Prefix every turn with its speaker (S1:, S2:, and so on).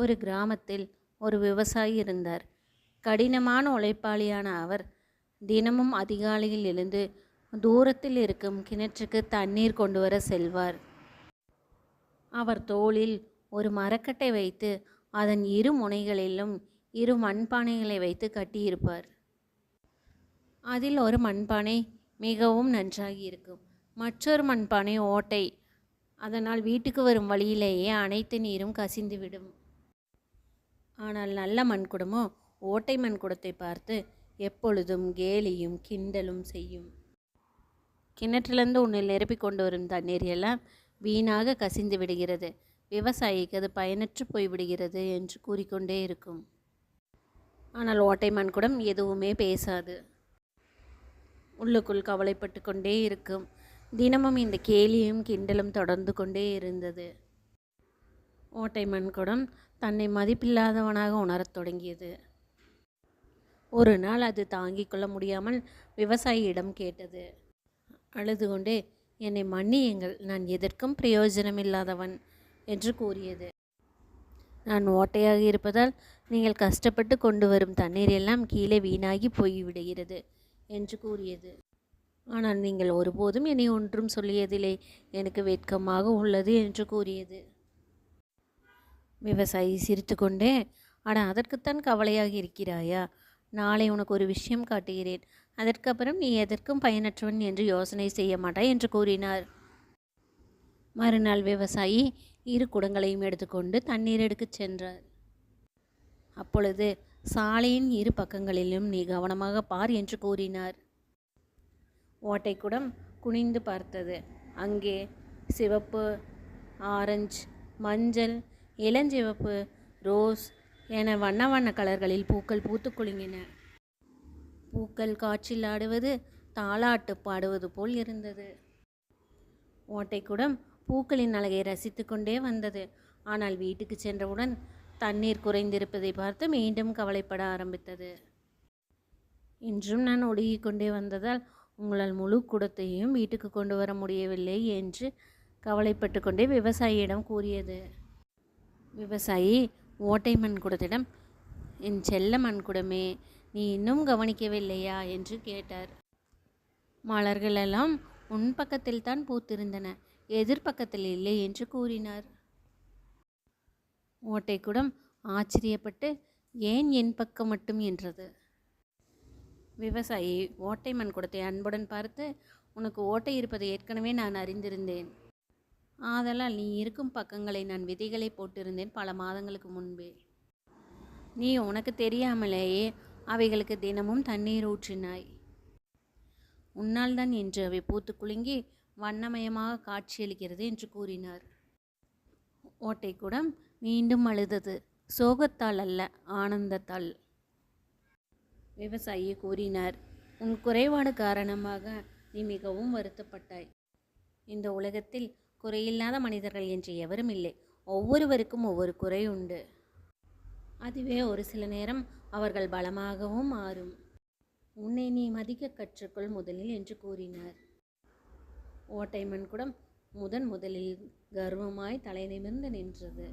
S1: ஒரு கிராமத்தில் ஒரு விவசாயி இருந்தார். கடினமான உழைப்பாளியான அவர் தினமும் அதிகாலையில் எழுந்து தூரத்தில் இருக்கும் கிணற்றுக்கு தண்ணீர் கொண்டு வர செல்வார். அவர் தோளில் ஒரு மரக்கட்டை வைத்து அதன் இரு முனைகளிலும் இரு மண்பானைகளை வைத்து கட்டியிருப்பார். அதில் ஒரு மண்பானை மிகவும் நன்றாகி இருக்கும். மற்றொரு மண்பானை ஓட்டை. அதனால் வீட்டுக்கு வரும் வழியிலேயே அனைத்து நீரும் கசிந்துவிடும் ஆனால் நல்ல மண்குடமோ ஓட்டை மண்குடத்தை பார்த்து எப்பொழுதும் கேலியும் கிண்டலும் செய்யும். கிணற்றிலிருந்து உன்னில் நிரப்பி கொண்டு வரும் தண்ணீர் எல்லாம் வீணாக கசிந்து விடுகிறது. விவசாயிக்கு அது பயனற்று போய்விடுகிறது என்று கூறிக்கொண்டே இருக்கும். ஆனால் ஓட்டை மண்குடம் எதுவுமே பேசாது. உள்ளுக்குள் கவலைப்பட்டு கொண்டே இருக்கும். தினமும் இந்த கேலியும் கிண்டலும் தொடர்ந்து கொண்டே இருந்தது. ஓட்டை மண்குடம் தன்னை மதிப்பில்லாதவனாக உணரத் தொடங்கியது. ஒரு நாள் அது தாங்கிக் கொள்ள முடியாமல் விவசாயியிடம் கேட்டது. அழுது கொண்டே என்னை மன்னியுங்கள் நான் எதற்கும் பிரயோஜனமில்லாதவன் என்று கூறியது. நான் ஓட்டையாக இருப்பதால் நீங்கள் கஷ்டப்பட்டு கொண்டு வரும் தண்ணீர் எல்லாம் கீழே வீணாகி போய்விடுகிறது என்று கூறியது. ஆனால் நீங்கள் ஒருபோதும் என்னை ஒன்றும் சொல்லியதில்லை. எனக்கு வெட்கமாக உள்ளது என்று கூறியது. விவசாயி சிரித்துக்கொண்டே அட அதற்குத்தான் கவலையாக இருக்கிறாயா? நாளை உனக்கு ஒரு விஷயம் காட்டுகிறேன். அதற்கப்புறம் நீ எதற்கும் பயனற்றவன் என்று யோசனை செய்ய மாட்டாய் என்று கூறினார். மறுநாள் விவசாயி இரு குடங்களையும் எடுத்துக்கொண்டு தண்ணீர் எடுக்கச் சென்றார். அப்பொழுது சாலையின் இரு பக்கங்களிலும் நீ கவனமாக பார் என்று கூறினார். ஓட்டைக்குடம் குனிந்து பார்த்தது. அங்கே சிவப்பு ஆரஞ்சு மஞ்சள் இளஞ்சிவப்பு ரோஸ் என வண்ண வண்ண கலர்களில் பூக்கள் பூத்து குலுங்கின. பூக்கள் காற்றில் ஆடுவது தாளாட்டு பாடுவது போல் இருந்தது. ஓட்டைக்குடம் பூக்களின் அழகை ரசித்து கொண்டே வந்தது. ஆனால் வீட்டுக்கு சென்றவுடன் தண்ணீர் குறைந்திருப்பதை பார்த்து மீண்டும் கவலைப்பட ஆரம்பித்தது. இன்றும் நான் ஒடுங்கிக் கொண்டே வந்ததால் உங்களால் முழு குடத்தையும் வீட்டுக்கு கொண்டு வர முடியவில்லை என்று கவலைப்பட்டு கொண்டே விவசாயியிடம் கூறியது. விவசாயி ஓட்டைமன் குடத்திடம் என் செல்ல மண்குடமே நீ இன்னும் கவனிக்கவில்லையா? என்று கேட்டார். மலர்களெல்லாம் உன் பக்கத்தில் தான் பூத்திருந்தன எதிர்பக்கத்தில் இல்லை என்று கூறினார். ஓட்டைக்குடம் ஆச்சரியப்பட்டு ஏன் என் பக்கம் மட்டும்? என்றது. விவசாயி ஓட்டை மண் குடத்தை அன்புடன் பார்த்து உனக்கு ஓட்டை இருப்பதை ஏற்கனவே நான் அறிந்திருந்தேன். ஆதலால் நீ இருக்கும் பக்கங்களை நான் விதைகளை போட்டிருந்தேன் பல மாதங்களுக்கு முன்பே. நீ உனக்கு தெரியாமலேயே அவைகளுக்கு தினமும் தண்ணீர் ஊற்றினாய். உன்னால் தான் என்று அவை பூத்து குலுங்கி வண்ணமயமாக காட்சியளிக்கிறது என்று கூறினார். ஓட்டைக்குடம் மீண்டும் அழுதது. சோகத்தால் அல்ல ஆனந்தத்தால். விவசாயி கூறினார் உன் குறைபாடு காரணமாக நீ மிகவும் வருத்தப்பட்டாய். இந்த உலகத்தில் குறையில்லாத மனிதர்கள் என்று எவரும் இல்லை. ஒவ்வொருவருக்கும் ஒவ்வொரு குறை உண்டு. அதுவே ஒரு சில நேரம் அவர்கள் பலமாகவும் மாறும். உன்னை நீ மதிக்க கற்றுக்கொள் முதலில் என்று கூறினார். ஓட்டை மண்குடம் முதன் முதலில் கர்வமாய் தலை நிமிர்ந்து நின்றது.